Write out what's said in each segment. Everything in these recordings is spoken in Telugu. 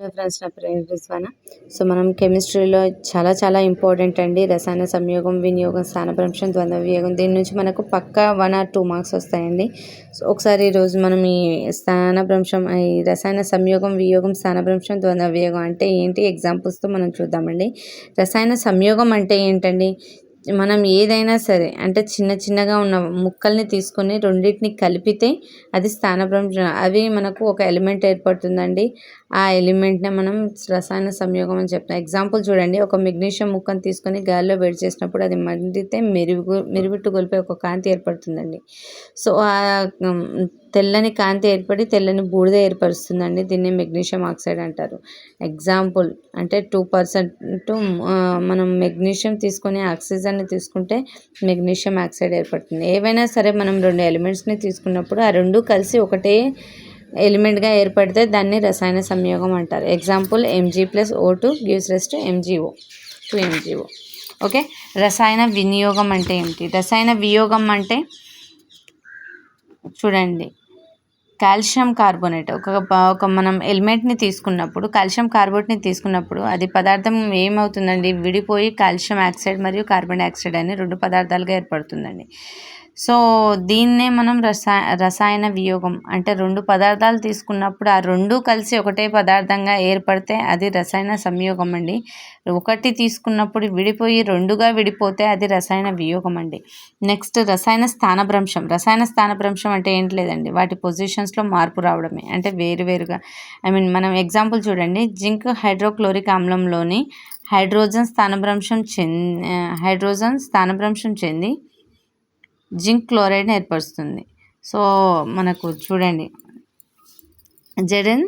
ఫ్రెండ్స్ నా పేరు రిజ్వానా. సో మనం కెమిస్ట్రీలో చాలా చాలా ఇంపార్టెంట్ అండి. రసాయన సంయోగం వినియోగం స్థానభ్రంశం ద్వంద్వ వియోగం దీని నుంచి మనకు పక్కా వన్ ఆర్ టూ మార్క్స్ వస్తాయండి. సో ఒకసారి ఈరోజు మనం ఈ స్థానభ్రంశం ఈ రసాయన సంయోగం వియోగం స్థానభ్రంశం ద్వంద్వ వియోగం అంటే ఏంటి? ఎగ్జాంపుల్స్తో మనం చూద్దామండి. రసాయన సంయోగం అంటే ఏంటండి? మనం ఏదైనా సరే అంటే చిన్న చిన్నగా ఉన్న ముక్కల్ని తీసుకొని రెండింటిని కలిపితే అది స్థానభ్రంశం అవి మనకు ఒక ఎలిమెంట్ ఏర్పడుతుందండి. ఆ ఎలిమెంట్ని మనం రసాయన సంయోగం అని చెప్తాం. ఎగ్జాంపుల్ చూడండి. ఒక మెగ్నీషియం ముక్కను తీసుకొని గాలిలో వేడి చేసినప్పుడు అది మండితే మెరుగు మెరుగుట్టు గొలిపే ఒక కాంతి ఏర్పడుతుందండి. సో ఆ తెల్లని కాంతి ఏర్పడి తెల్లని బూడిద ఏర్పరుస్తుందండి. దీన్ని మెగ్నీషియం ఆక్సైడ్ అంటారు. ఎగ్జాంపుల్ అంటే టూ పర్సెంట్ మనం మెగ్నీషియం తీసుకొని ఆక్సిజన్ ఆక్సిజన్ని తీసుకుంటే మెగ్నీషియం ఆక్సైడ్ ఏర్పడుతుంది. ఏవైనా సరే మనం రెండు ఎలిమెంట్స్ని తీసుకున్నప్పుడు ఆ రెండు కలిసి ఒకటే ఎలిమెంట్గా ఏర్పడితే దాన్ని రసాయన సంయోగం అంటారు. Example MG plus O two gives rest MGO two MGO okay రసాయన వినియోగం అంటే ఏమిటి? రసాయన వియోగం అంటే చూడండి. Calcium carbonate. ఒక ఒక మనం హెల్మెట్ని తీసుకున్నప్పుడు కాల్షియం కార్బోనేట్ని తీసుకున్నప్పుడు అది పదార్థం ఏమవుతుందండి? విడిపోయి కాల్షియం ఆక్సైడ్ మరియు కార్బన్ డైఆక్సైడ్ అని రెండు పదార్థాలుగా ఏర్పడుతుందండి. సో దీన్నే మనం రసా రసాయన వియోగం అంటే రెండు పదార్థాలు తీసుకున్నప్పుడు ఆ రెండు కలిసి ఒకటే పదార్థంగా ఏర్పడితే అది రసాయన సంయోగం అండి. ఒకటి తీసుకున్నప్పుడు విడిపోయి రెండుగా విడిపోతే అది రసాయన వియోగం అండి. నెక్స్ట్ రసాయన స్థానభ్రంశం. రసాయన స్థానభ్రంశం అంటే ఏంటి లేదండి? వాటి పొజిషన్స్లో మార్పు రావడమే. అంటే వేరువేరుగా ఐ మీన్ మనం ఎగ్జాంపుల్ చూడండి. జింక్ హైడ్రోక్లోరిక్ ఆమ్లంలోని హైడ్రోజన్ స్థానభ్రంశం చెంది హైడ్రోజన్ స్థానభ్రంశం చెంది జింక్ క్లోరైడ్ని ఏర్పరుస్తుంది. సో మనకు చూడండి. జెడెన్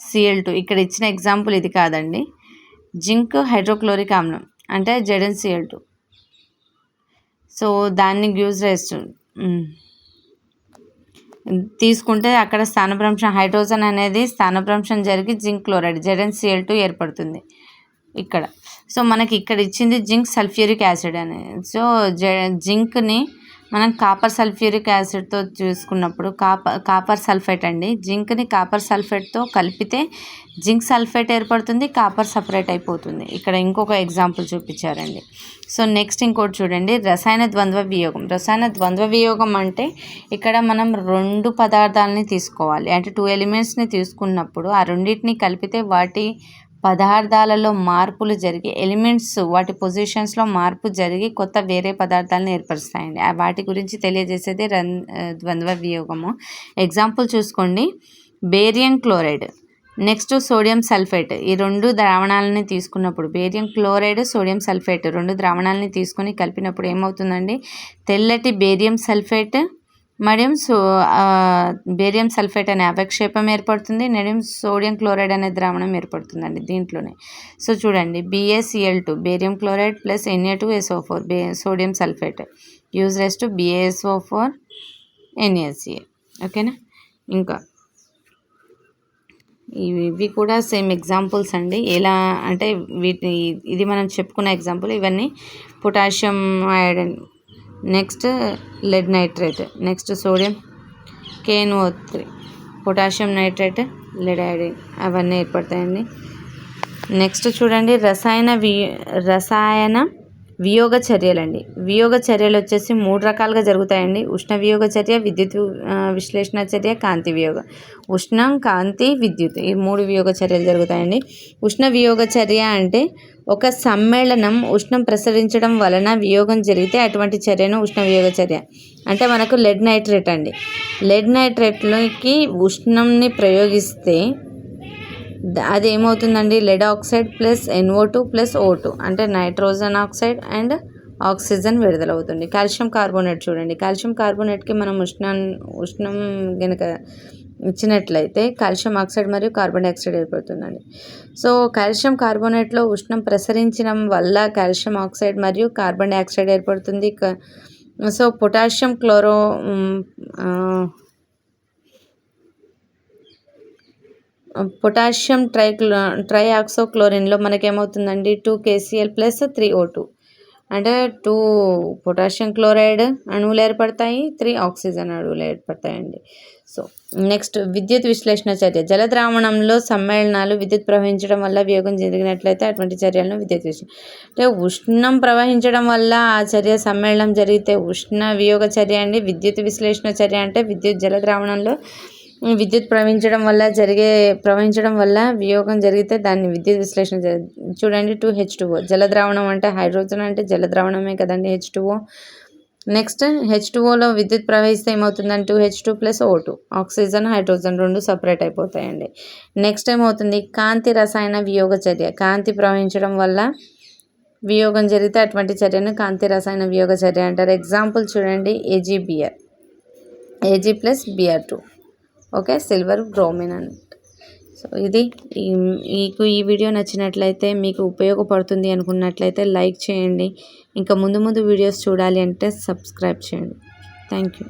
సిఎల్ టూ ఇక్కడ ఇచ్చిన ఎగ్జాంపుల్ ఇది కాదండి. జింక్ హైడ్రోక్లోరిక్ ఆమ్లం అంటే జెడెన్ సిఎల్ టూ. సో దాన్ని గ్యూజ్ చేస్తు తీసుకుంటే అక్కడ స్థానభ్రంశం హైడ్రోజన్ అనేది స్థానభ్రంశం జరిగి zinc chloride ZN CL two ఏర్పడుతుంది ఇక్కడ. సో మనకి ఇక్కడ ఇచ్చింది జింక్ సల్ఫ్యూరిక్ యాసిడ్ అనేది సో జింక్ని మనం కాపర్ సల్ఫ్యూరిక్ యాసిడ్తో చూసుకున్నప్పుడు కాపర్ కాపర్ సల్ఫేట్ అండి. జింక్ని కాపర్ సల్ఫేట్తో కలిపితే జింక్ సల్ఫేట్ ఏర్పడుతుంది కాపర్ సపరేట్ అయిపోతుంది. ఇక్కడ ఇంకొక ఎగ్జాంపుల్ చూపించారండి. సో నెక్స్ట్ ఇంకోటి చూడండి. రసాయన ద్వంద్వ వియోగం. రసాయన ద్వంద్వ వియోగం అంటే ఇక్కడ మనం రెండు పదార్థాలని తీసుకోవాలి. అంటే టూ ఎలిమెంట్స్ని తీసుకున్నప్పుడు ఆ రెండింటిని కలిపితే వాటి పదార్థాలలో మార్పులు జరిగి ఎలిమెంట్స్ వాటి పొజిషన్స్లో మార్పు జరిగి కొత్త వేరే పదార్థాలను ఏర్పరుస్తాయండి. వాటి గురించి తెలియజేసేది రన్ ద్వంద్వ వియోగము ఎగ్జాంపుల్ చూసుకోండి. Barium chloride. Next sodium sulphate ఈ రెండు ద్రావణాలని తీసుకున్నప్పుడు బేరియం క్లోరైడ్ సోడియం సల్ఫేట్ రెండు ద్రావణాలని తీసుకొని కలిపినప్పుడు ఏమవుతుందండి? తెల్లటి బేరియం సల్ఫేట్ మడియం సో బేరియం సల్ఫేట్ అనే అవక్షేపం ఏర్పడుతుంది. నడియం సోడియం క్లోరైడ్ అనే ద్రావణం ఏర్పడుతుందండి దీంట్లోనే. సో చూడండి BACL two barium chloride plus NA two SO four bay sodium sulphate use rise to BASO four NACL ఓకేనా ఇంకా ఇవి కూడా సేమ్ ఎగ్జాంపుల్స్ అండి. ఎలా అంటే వీటి ఇది మనం చెప్పుకున్న ఎగ్జాంపుల్ ఇవన్నీ potassium iodine next lead nitrate next sodium KNO three potassium nitrate lead iodine అవన్నీ ఏర్పడతాయండి. నెక్స్ట్ చూడండి రసాయన వి రసాయన వియోగ చర్యలండి. వియోగ చర్యలు వచ్చేసి మూడు రకాలుగా జరుగుతాయండి. ఉష్ణ వియోగ చర్య విద్యుత్ విశ్లేషణ చర్య కాంతి వియోగ. ఉష్ణం కాంతి విద్యుత్ ఈ మూడు వియోగ చర్యలు జరుగుతాయండి. ఉష్ణ వియోగ చర్య అంటే ఒక సమ్మేళనం ఉష్ణం ప్రసరించడం వలన వియోగం జరిగితే అటువంటి చర్యను ఉష్ణ వియోగ చర్య అంటే మనకు లెడ్ నైట్రేట్ అండి. లెడ్ నైట్రేట్లోకి ఉష్ణంని ప్రయోగిస్తే అది ఏమవుతుందండి? Lead oxide plus NO two plus O two అంటే నైట్రోజన్ ఆక్సైడ్ అండ్ ఆక్సిజన్ విడుదలవుతుంది. కాల్షియం కార్బోనేట్ చూడండి. కాల్షియం కార్బోనేట్కి మనం ఉష్ణ ఉష్ణం కనుక ఇచ్చినట్లయితే కాల్షియం ఆక్సైడ్ మరియు కార్బన్ డైఆక్సైడ్ ఏర్పడుతుందండి. సో కాల్షియం కార్బోనేట్లో ఉష్ణం ప్రసరించడం వల్ల కాల్షియం ఆక్సైడ్ మరియు కార్బన్ డైఆక్సైడ్ ఏర్పడుతుంది. సో పొటాషియం క్లోరో పొటాషియం ట్రైక్లో ట్రైఆక్సోక్లోరిన్లో మనకేమవుతుందండి? Two KCL plus three O two. అంటే టూ పొటాషియం క్లోరైడ్ అణువులు ఏర్పడతాయి త్రీ ఆక్సిజన్ అణువులు ఏర్పడతాయండి. సో నెక్స్ట్ విద్యుత్ విశ్లేషణ చర్య. జలద్రావణంలో సమ్మేళనాలు విద్యుత్ ప్రవహించడం వల్ల వియోగం జరిగినట్లయితే అటువంటి చర్యలను విద్యుత్ విశ్లేషణ. అంటే ఉష్ణం ప్రవహించడం వల్ల ఆ చర్య సమ్మేళనం జరిగితే ఉష్ణ వియోగ చర్య అండి. విద్యుత్ విశ్లేషణ చర్య అంటే విద్యుత్ జలద్రావణంలో విద్యుత్ ప్రవహించడం వల్ల జరిగే ప్రవహించడం వల్ల వియోగం జరిగితే దాన్ని విద్యుత్ విశ్లేషణ జరి- చూడండి టూ హెచ్ టూ జలద్రావణం అంటే హైడ్రోజన్ అంటే జలద్రావణమే కదండి హెచ్ టూ నెక్స్ట్ హెచ్ టూఓలో విద్యుత్ ప్రవహిస్తే ఏమవుతుందంటే two H two plus O two oxygen hydrogen రెండు సపరేట్ అయిపోతాయండి. నెక్స్ట్ ఏమవుతుంది? కాంతి రసాయన వియోగ చర్య. కాంతి ప్రవహించడం వల్ల వియోగం జరిగితే అటువంటి చర్యను కాంతి రసాయన వియోగ చర్య అంటారు. ఎగ్జాంపుల్ చూడండి. AGBR AG plus BR two okay silver bromine అని. సో ఇది మీకు ఈ వీడియో నచ్చినట్లయితే మీకు ఉపయోగపడుతుంది అనుకున్నట్లయితే లైక్ చేయండి. ఇంకా ముందు ముందు వీడియోస్ చూడాలి అంటే సబ్స్క్రైబ్ చేయండి. Thank you.